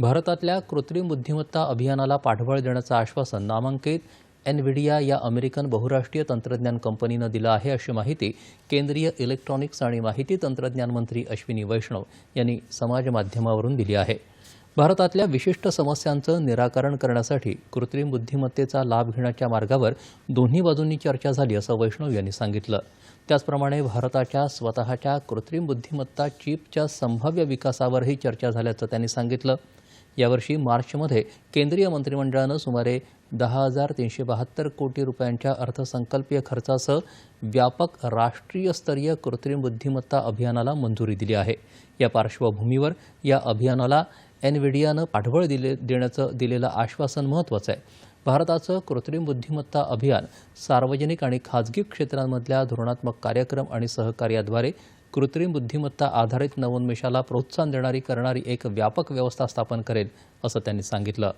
भारतातल्या कृत्रिम बुद्धिमत्ता अभियानाला पाठबळ देण्याचं आश्वासन नामांकित एनव्हिडिया या अमेरिकन बहुराष्ट्रीय तंत्रज्ञान कंपनीनं दिलं आहे अशी माहिती केंद्रीय इलेक्ट्रॉनिक्स आणि माहिती तंत्रज्ञान मंत्री अश्विनी वैष्णव यांनी समाजमाध्यमावरून दिली आहे. भारतातल्या विशिष्ट समस्यांचं निराकरण करण्यासाठी कृत्रिम बुद्धिमत्तेचा लाभ घेण्याच्या मार्गावर दोन्ही बाजूंनी चर्चा झाली असं वैष्णव यांनी सांगितलं. त्याचप्रमाणे भारताच्या स्वतःच्या कृत्रिम बुद्धिमत्ता चीपच्या संभाव्य विकासावरही चर्चा झाल्याचं त्यांनी सांगितलं. यावर्षी मार्चमध्ये केंद्रीय मंत्रिमंडळानं सुमारे दहा हजार तीनशे बहात्तर कोटी रुपयांच्या अर्थसंकल्पीय खर्चासह व्यापक राष्ट्रीय स्तरीय कृत्रिम बुद्धिमत्ता अभियानाला मंजुरी दिली आहे. या पार्श्वभूमीवर या अभियानाला एनव्हिडियानं पाठबळ दिले देण्याचं दिलेलं आश्वासन महत्त्वाचं आहे. भारताचं कृत्रिम बुद्धिमत्ता अभियान सार्वजनिक आणि खाजगी क्षेत्रांमधल्या धोरणात्मक कार्यक्रम आणि सहकार्याद्वारे कृत्रिम बुद्धिमत्ता आधारित नवोन्मेषाला प्रोत्साहन देणारी करणारी एक व्यापक व्यवस्था स्थापन करेल असं त्यांनी सांगितलं.